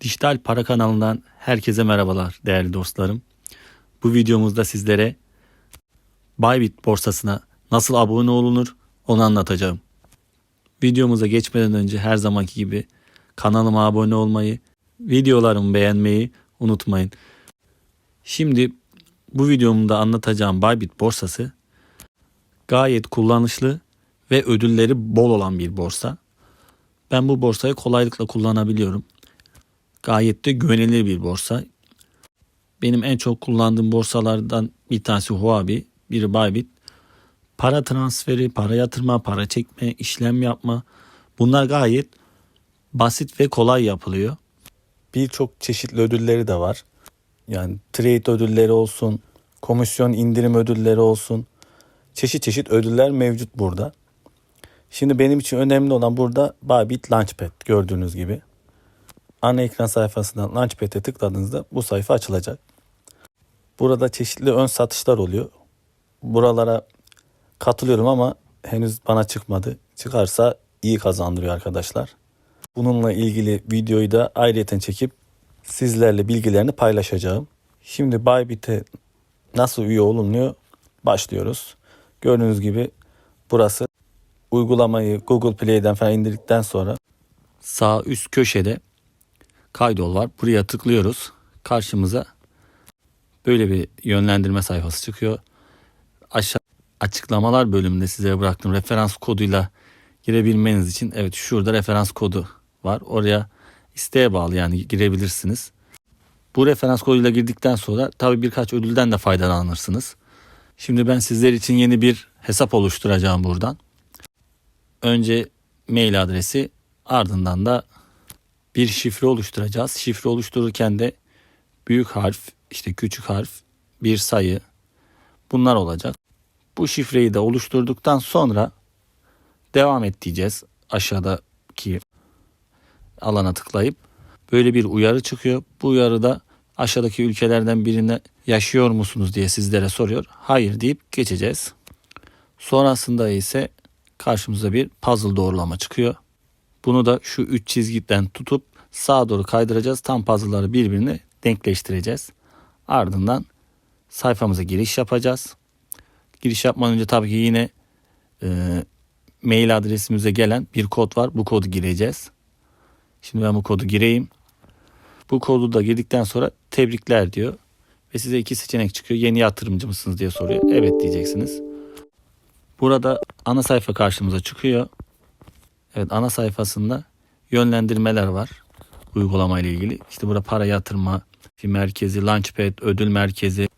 Dijital Para kanalından herkese merhabalar değerli dostlarım. Bu videomuzda sizlere Bybit borsasına nasıl abone olunur onu anlatacağım. Videomuza geçmeden önce her zamanki gibi kanalıma abone olmayı, videolarımı beğenmeyi unutmayın. Şimdi bu videomda anlatacağım Bybit borsası gayet kullanışlı ve ödülleri bol olan bir borsa. Ben bu borsayı kolaylıkla kullanabiliyorum. Gayet de güvenilir bir borsa. Benim en çok kullandığım borsalardan bir tanesi Huobi, biri Bybit. Para transferi, para yatırma, para çekme, işlem yapma bunlar gayet basit ve kolay yapılıyor. Birçok çeşitli ödülleri de var. Yani trade ödülleri olsun, komisyon indirim ödülleri olsun. Çeşit çeşit ödüller mevcut burada. Şimdi benim için önemli olan burada Bybit Launchpad gördüğünüz gibi. Ana ekran sayfasından Launchpad'e tıkladığınızda bu sayfa açılacak. Burada çeşitli ön satışlar oluyor. Buralara katılıyorum ama henüz bana çıkmadı. Çıkarsa iyi kazandırıyor arkadaşlar. Bununla ilgili videoyu da ayrıyeten çekip sizlerle bilgilerini paylaşacağım. Şimdi Bybit'e nasıl üye olunuyor başlıyoruz. Gördüğünüz gibi burası uygulamayı Google Play'den falan indirdikten sonra sağ üst köşede kaydol var. Buraya tıklıyoruz. Karşımıza böyle bir yönlendirme sayfası çıkıyor. Aşağı açıklamalar bölümünde size bıraktığım referans koduyla girebilmeniz için evet şurada referans kodu var. Oraya isteğe bağlı yani girebilirsiniz. Bu referans koduyla girdikten sonra tabi birkaç ödülden de faydalanırsınız. Şimdi ben sizler için yeni bir hesap oluşturacağım buradan. Önce mail adresi ardından da bir şifre oluşturacağız. Şifre oluştururken de büyük harf, işte küçük harf, bir sayı bunlar olacak. Bu şifreyi de oluşturduktan sonra devam et diyeceğiz. Aşağıdaki alana tıklayıp böyle bir uyarı çıkıyor. Bu uyarıda aşağıdaki ülkelerden birine yaşıyor musunuz diye sizlere soruyor. Hayır deyip geçeceğiz. Sonrasında ise karşımıza bir puzzle doğrulama çıkıyor. Bunu da şu üç çizgiden tutup sağa doğru kaydıracağız. Tam puzzle'ları birbirine denkleştireceğiz. Ardından sayfamıza giriş yapacağız. Giriş yapmadan önce tabii ki yine e, mail adresimize gelen bir kod var. Bu kodu gireceğiz. Şimdi ben bu kodu gireyim. Bu kodu da girdikten sonra tebrikler diyor. Ve size iki seçenek çıkıyor. Yeni yatırımcı mısınız diye soruyor. Evet diyeceksiniz. Burada ana sayfa karşımıza çıkıyor. Evet ana sayfasında yönlendirmeler var uygulama ilgili. İşte burada para yatırma merkezi, Launchpad, ödül merkezi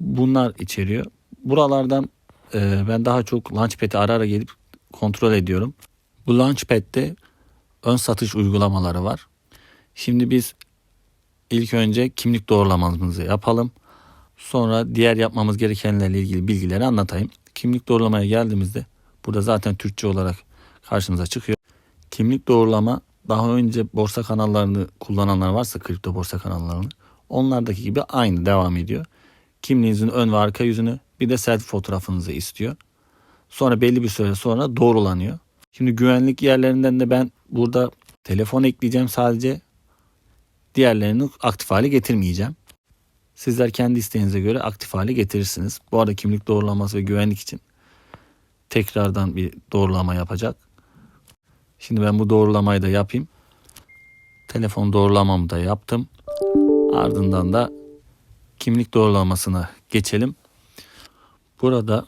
bunlar içeriyor. Buralardan e, ben daha çok Launchpad'i ara ara gelip kontrol ediyorum. Bu Launchpad'de ön satış uygulamaları var. Şimdi biz ilk önce kimlik doğrulamamızı yapalım. Sonra diğer yapmamız gerekenlerle ilgili bilgileri anlatayım. Kimlik doğrulamaya geldiğimizde burada zaten Türkçe olarak karşımıza çıkıyor. Kimlik doğrulama daha önce borsa kanallarını kullananlar varsa kripto borsa kanallarını onlardaki gibi aynı devam ediyor. Kimliğinizin ön ve arka yüzünü bir de selfie fotoğrafınızı istiyor. Sonra belli bir süre sonra doğrulanıyor. Şimdi güvenlik yerlerinden de ben burada telefon ekleyeceğim sadece. Diğerlerini aktif hale getirmeyeceğim. Sizler kendi isteğinize göre aktif hale getirirsiniz. Bu arada kimlik doğrulaması ve güvenlik için tekrardan bir doğrulama yapacak. Şimdi ben bu doğrulamayı da yapayım. Telefon doğrulamamı da yaptım. Ardından da kimlik doğrulamasına geçelim. Burada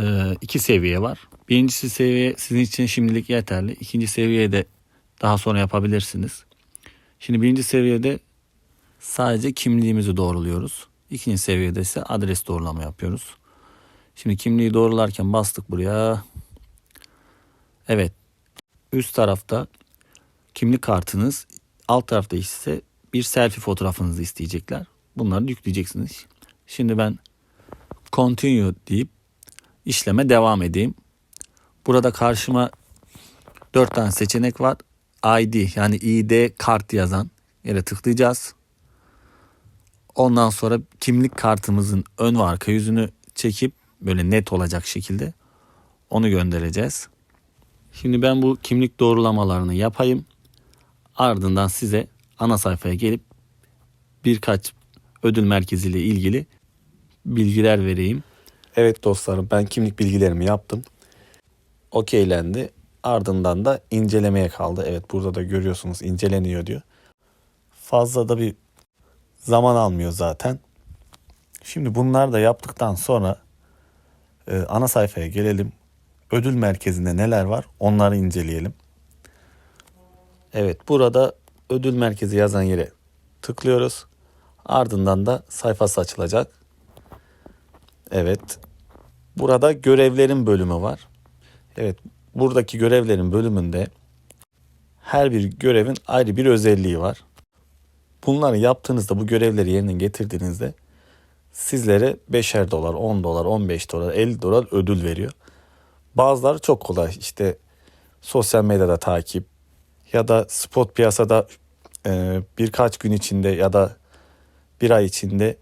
e, iki seviye var. Birincisi seviye sizin için şimdilik yeterli. İkinci seviyede daha sonra yapabilirsiniz. Şimdi birinci seviyede sadece kimliğimizi doğruluyoruz. İkinci seviyede ise adres doğrulama yapıyoruz. Şimdi kimliği doğrularken bastık buraya. Evet. Üst tarafta kimlik kartınız, alt tarafta ise bir selfie fotoğrafınızı isteyecekler. Bunları yükleyeceksiniz. Şimdi ben continue deyip işleme devam edeyim. Burada karşıma 4 tane seçenek var. ID yani ID kart yazan yere tıklayacağız. Ondan sonra kimlik kartımızın ön ve arka yüzünü çekip böyle net olacak şekilde onu göndereceğiz. Şimdi ben bu kimlik doğrulamalarını yapayım. Ardından size ana sayfaya gelip birkaç ödül merkeziyle ilgili bilgiler vereyim. Evet dostlarım ben kimlik bilgilerimi yaptım. Okeylendi. Ardından da incelemeye kaldı. Evet burada da görüyorsunuz inceleniyor diyor. Fazla da bir zaman almıyor zaten. Şimdi bunlar da yaptıktan sonra e, ana sayfaya gelelim. Ödül merkezinde neler var onları inceleyelim. Evet burada ödül merkezi yazan yere tıklıyoruz. Ardından da sayfası açılacak. Evet. Burada görevlerin bölümü var. Evet. Buradaki görevlerin bölümünde her bir görevin ayrı bir özelliği var. Bunları yaptığınızda bu görevleri yerine getirdiğinizde sizlere 5'er dolar, 10 dolar, 15 dolar, 50 dolar ödül veriyor. Bazıları çok kolay. İşte sosyal medyada takip ya da spot piyasada e, birkaç gün içinde ya da bir ay içinde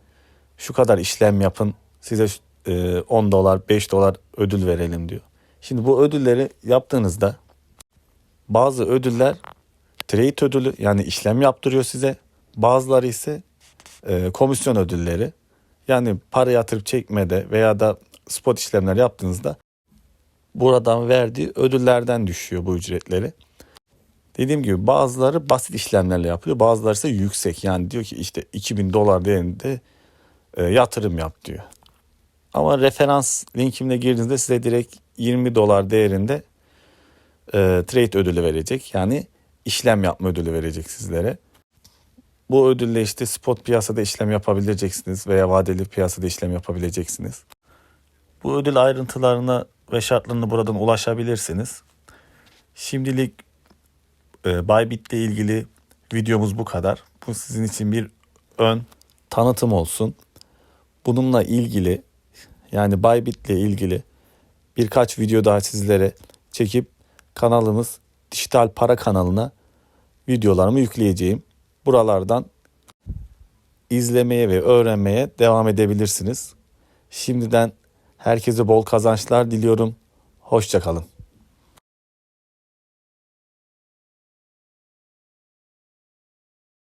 şu kadar işlem yapın size e, 10 dolar 5 dolar ödül verelim diyor. Şimdi bu ödülleri yaptığınızda bazı ödüller trade ödülü yani işlem yaptırıyor size. Bazıları ise e, komisyon ödülleri. Yani para yatırıp çekmede veya da spot işlemler yaptığınızda buradan verdiği ödüllerden düşüyor bu ücretleri. Dediğim gibi bazıları basit işlemlerle yapıyor. Bazıları ise yüksek. Yani diyor ki işte 2000 dolar değerinde e, yatırım yap diyor. Ama referans linkimle girdiğinizde size direkt 20 dolar değerinde e, trade ödülü verecek. Yani işlem yapma ödülü verecek sizlere. Bu ödülle işte spot piyasada işlem yapabileceksiniz veya vadeli piyasada işlem yapabileceksiniz. Bu ödül ayrıntılarına ve şartlarına buradan ulaşabilirsiniz. Şimdilik e, Bybit ile ilgili videomuz bu kadar. Bu sizin için bir ön tanıtım olsun. Bununla ilgili yani Bybit ile ilgili birkaç video daha sizlere çekip kanalımız dijital para kanalına videolarımı yükleyeceğim. Buralardan izlemeye ve öğrenmeye devam edebilirsiniz. Şimdiden herkese bol kazançlar diliyorum. Hoşçakalın.